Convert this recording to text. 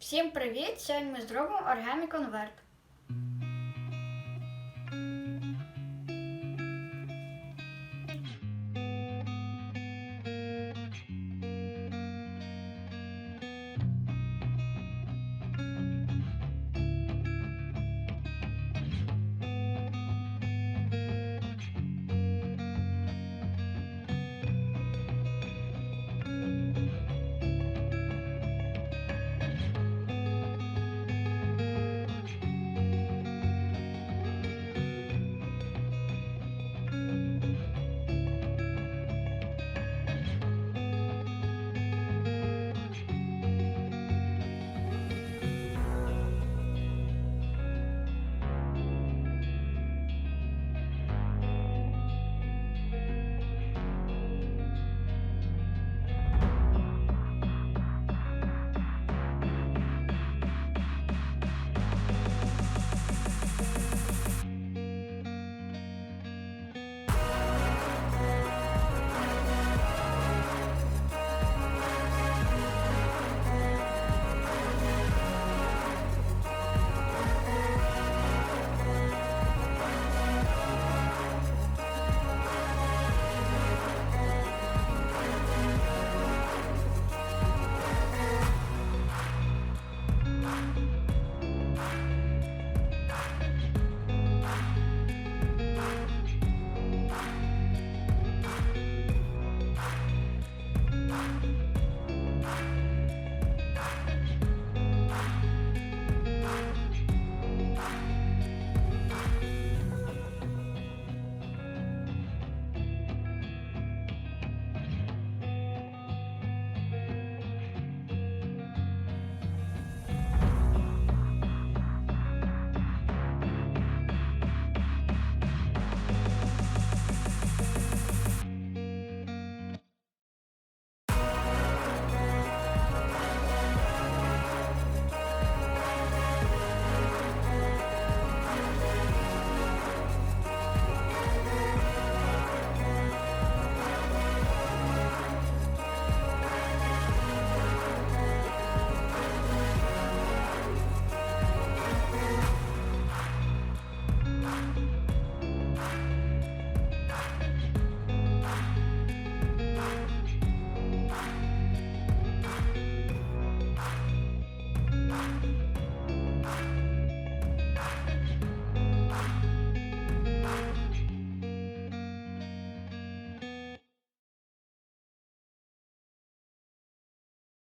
Всім привіт! Сьогодні ми зробимо оригамі конверт.